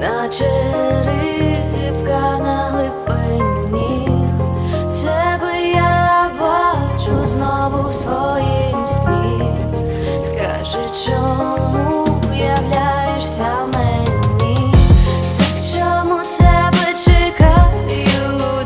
наче рибка на глибині. Тебе я бачу знову в своїм сні, скажи, чому являєшся мені, так чому тебе чекаю,